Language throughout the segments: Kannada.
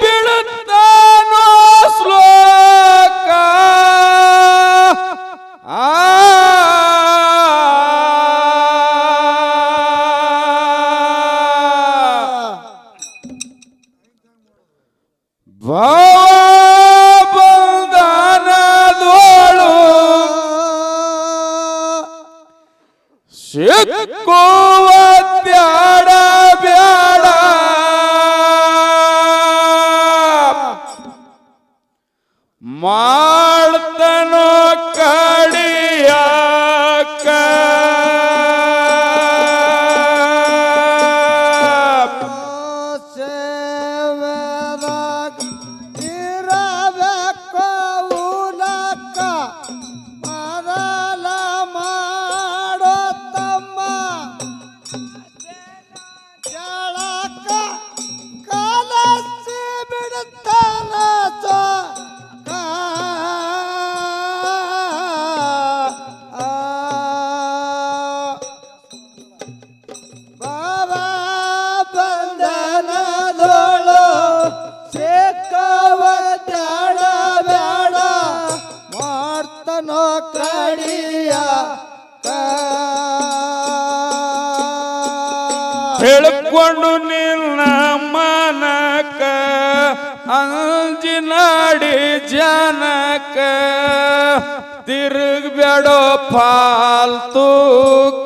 ಬೀಳುತ್ತಾನೋ ಶ್ಲೋಕ? ಆ? ಬಂಧನದೋಳು ಸಿಕ್ಕುವ ಕೊಂಡು ನಿಲ್ಲ ಮಾನಕ ಅಂಜಿನಾಡಿ ಜನಕ. ತಿರುಗಬೇಡೋ ಪಾಲ್ತೂಕ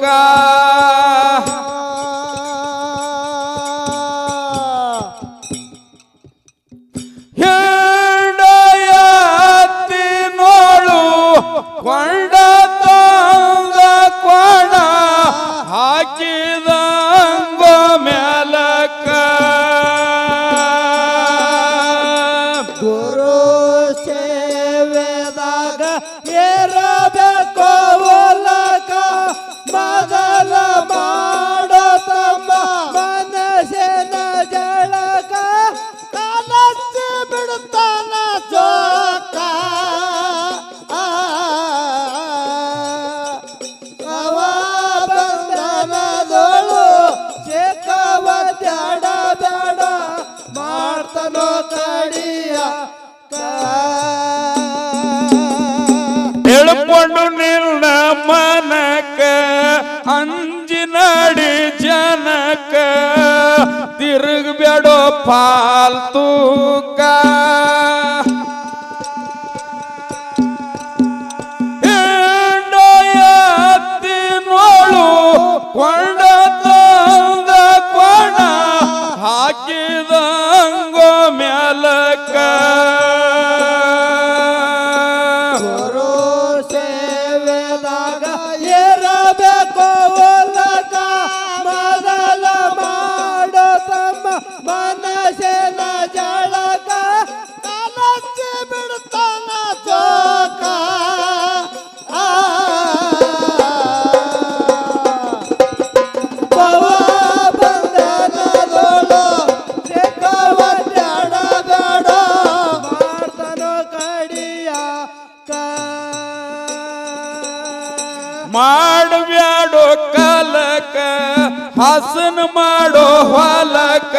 ಕಂಡು ನಿಲ್ಲ ಮನಕ ಅಂಜಿನಡಿ ಜನಕ. ತಿರುಗಬೇಡೋ ಪಾಲ್ತೂಕ ಹಾಸನ ಮಾಡೋ ಹೊಲಕ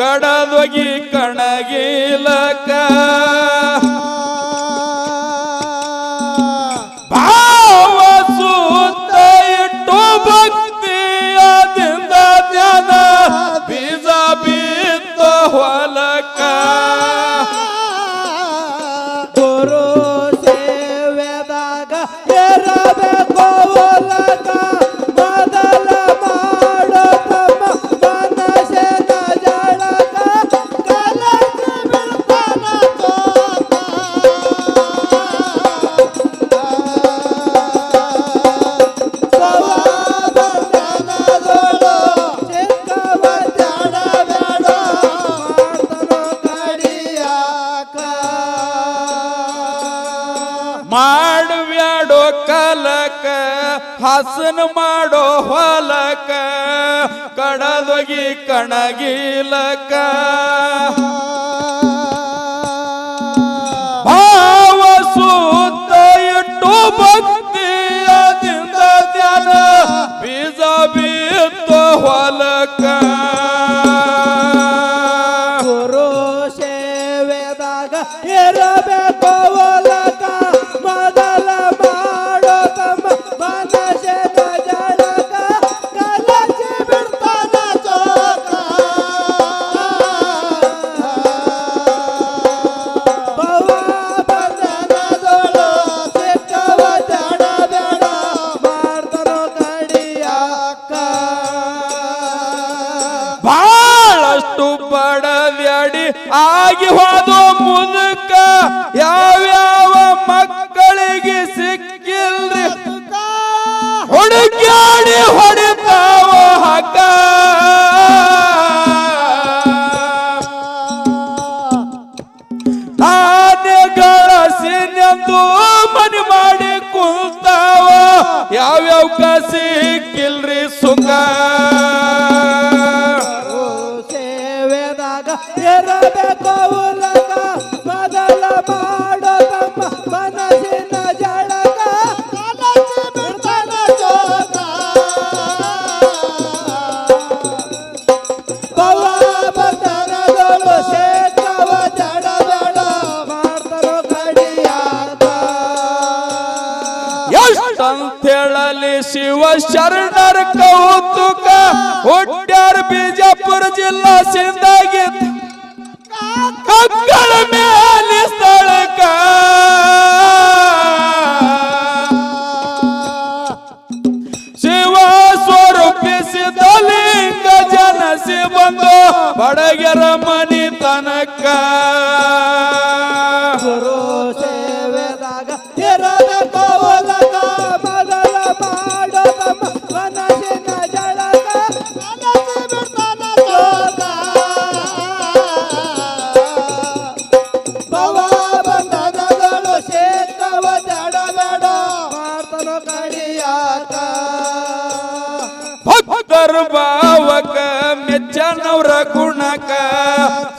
ಕಡದೊಗಿ ಕಣಗಿಲ್ಲ. ಹಾಸನ ಮಾಡೋ ಹೊಲಕ, ಕಡದೊಗಿ ಕಣಗಿಲಕ. ಭಾವ ಸುತ್ತ ಇಟ್ಟು ಭಕ್ತಿಯದಿಂದ ಧ್ಯಾನ, ಬೀಜ ಬೀತ ಹೊಲಕ. ಗುರು ಸೇವೆದಾಗ ಇರಬೇಕು ಹೊಲ. ಬಹಳಷ್ಟು ಬಡದ್ಯಾಡಿ ಆಗಿ ಹೋದ ಮುದುಕ ಯಾವ್ಯಾವ ಮಕ್ಕಳಿಗೆ ಸಿಕ್ಕಿಲ್ರಿ? ಹುಡುಕ್ಯಾಡಿ ಹೊಡಿತಾವ ಹಕ್ಕ ಆನೆಗಳ ಸಿನೆಂದು ಮನಿ ಮಾಡಿ ಕುಂತಾವ ಯಾವ್ಯಾವ ಕಾಸಿ ಕಿಲ್ರಿ ಸುಂಗ? ಸೇವೆದಾಗ ಇರಬೇಕು ಶಿವ ಶರಣರ ಕೌತುಕ ಹುಟ್ಟ್ಯಾರ ಬಿಜಾಪುರ ಜಿಲ್ಲಾ ಸಿಂದಾಗಿ ಕಕ್ಕಳ ಮೇಲೆ ಸ್ಥಳಕ ಶಿವ ಸ್ವರೂಪಿಸಿದಲಿಂಗ ಜನಸಿ ಬಂದು ಬಡಗೆರ ಮನಿ ತನಕ.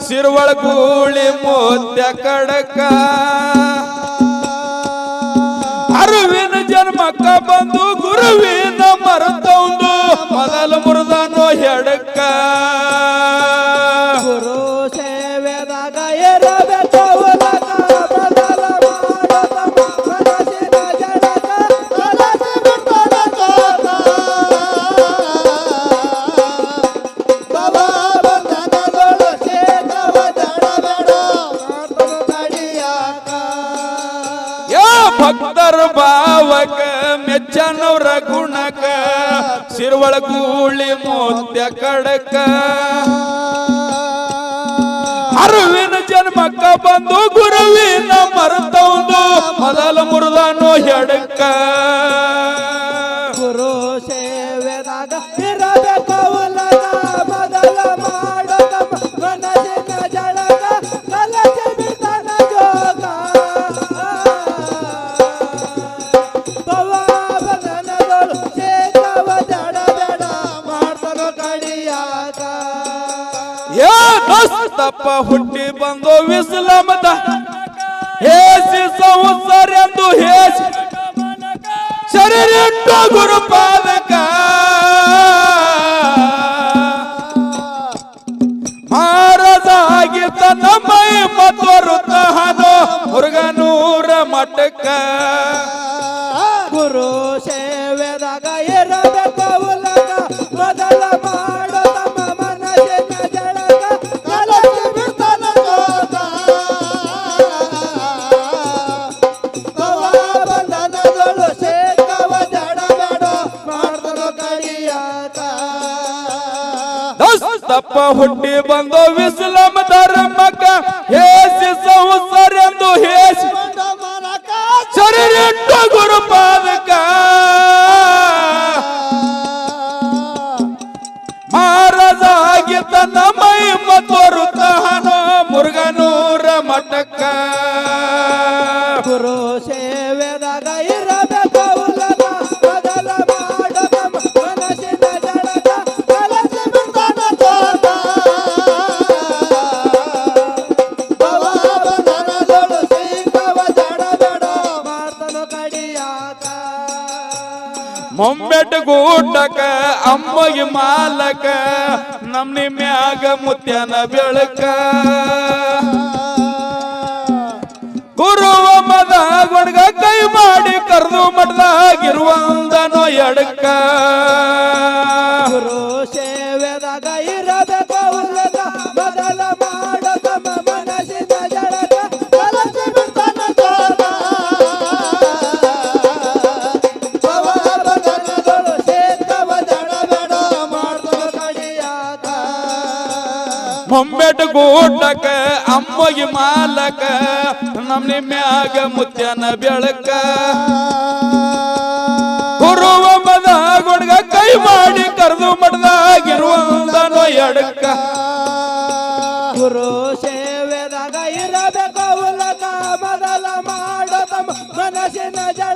ಸಿರುವಳ ಗೂಳಿ ಮೋತ್ಯ ಕಡಕ. ಅರುವಿನ ಜನ್ಮಕ್ಕ ಬಂದು ಗುರುವಿನ ಮರತೊಂದು ಮೊದಲ ಮುರಿದನೋ ಹೆಡಕ. ಸಿರುವಳ ಗೂಳಿ ಮೋತ್ಯ ಕಡಕ. ಅರುವಿನ ಜನ್ಮಕ್ಕ ಬಂದು ಗುರುವಿನ ಮರತೌಂದು. ಮೊದಲು ಮುರಿದನು ಹೆಡಕ. ದೋಸ್ತಪ್ಪ ಹುಟ್ಟಿ ಬಂದು ವಿಸ್ಲಮದ ಹೇಸಿ ಸಂಸಾರ ಎಂದು ಹೇಸಿ. ಶರೀರಿಟ್ಟು ಗುರುಪಾದಕ. ಮಹಾರಾಜ ಆಗಿ ತನ್ನ ಮೈ ಹದು ಮುರುಗನೂರ ಮಠಕ್ಕ. ಗುರು ಸೇವೆದಾಗ ಇರಬೇಕು ಹುಟ್ಟಿ ಬಂದೋ ವಿಸ್ಲಮ ಧರ್ಮಕ್ಕ ಹೇಸಿ ಊಟಕ ಅಮ್ಮಗೆ ಮಾಲಕ ನಮ್ನಿ ಮ್ಯಾಗ ಮುತ್ಯನ ಬೆಳಕ. ಗುರುವ ಮದ ಒಣಗ ಕೈ ಮಾಡಿ ಕರೆದು ಮಡ್ದಾಗಿರುವಂದನೋ ಎಡಕ ಮೊಮ್ಮೆಟ್ ಗೂಟಕ ಅಮ್ಮಗಿ ಮಾಲಕ, ನಮ್ನಿ ಮ್ಯಾಗ ಮುತ್ಯನ ಬೆಳಕ. ಗುರುವ ಮದ ಗುಡ್ಗ ಕೈ ಮಾಡಿ ಕರೆದು ಮಠದಾಗಿರುವಂದನೋ ಎಡಕ ಗುರು ಸೇವೆದಾಗ ಇರಬೇಕು ಮೊದಲ ಮಾಡ ತಮ್ಮ ಮನಸ್ಸಿನ ಜಳಕ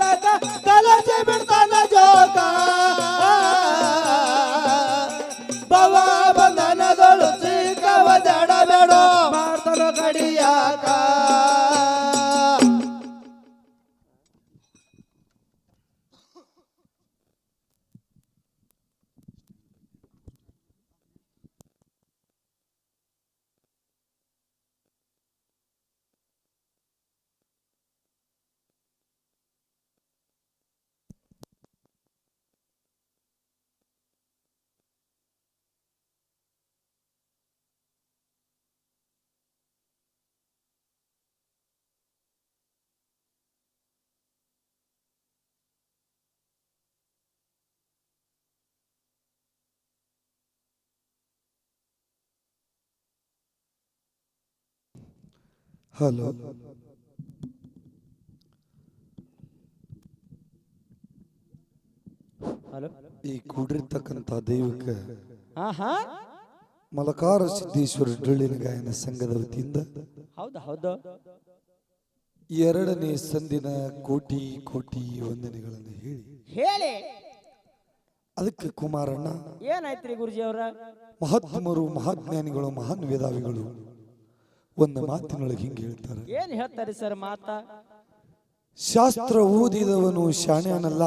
ಹಲೋ. ಹಲೋ. ಈ ಕೂಡಿರ್ತಕ್ಕಂಥ ದೈವಕ್ಕೆ ಹಾ ಹಾ. ಮಲಕಾರ ಸಿದ್ದೇಶ್ವರ ಡೊಳ್ಳಿನ ಗಾಯನ ಸಂಘದ ವತಿಯಿಂದ ಹೌದು ಹೌದು. ಎರಡನೇ ಸಂದಿನ ಕೋಟಿ ಕೋಟಿ ವಂದನೆಗಳನ್ನು ಹೇಳಿ. ಹೇಳಿ. ಅದಕ್ಕೆ ಕುಮಾರಣ್ಣ ಏನಾಯ್ತು ಗುರುಜಿ ಅವರ ಮಹಾತ್ಮರು ಮಹಾಜ್ಞಾನಿಗಳು ಮಹಾನ್ ವೇದಾವಿಗಳು ಒಂದು ಮಾತಿನೊಳಗೆ ಹಿಂಗೆ ಹೇಳ್ತಾರೆ. ಏನ್ ಹೇಳ್ತಾರೆ ಸರ್ ಮಾತಾ? ಶಾಸ್ತ್ರ ಓದಿದವನು ಶಾಣ್ಯಾನಲ್ಲ.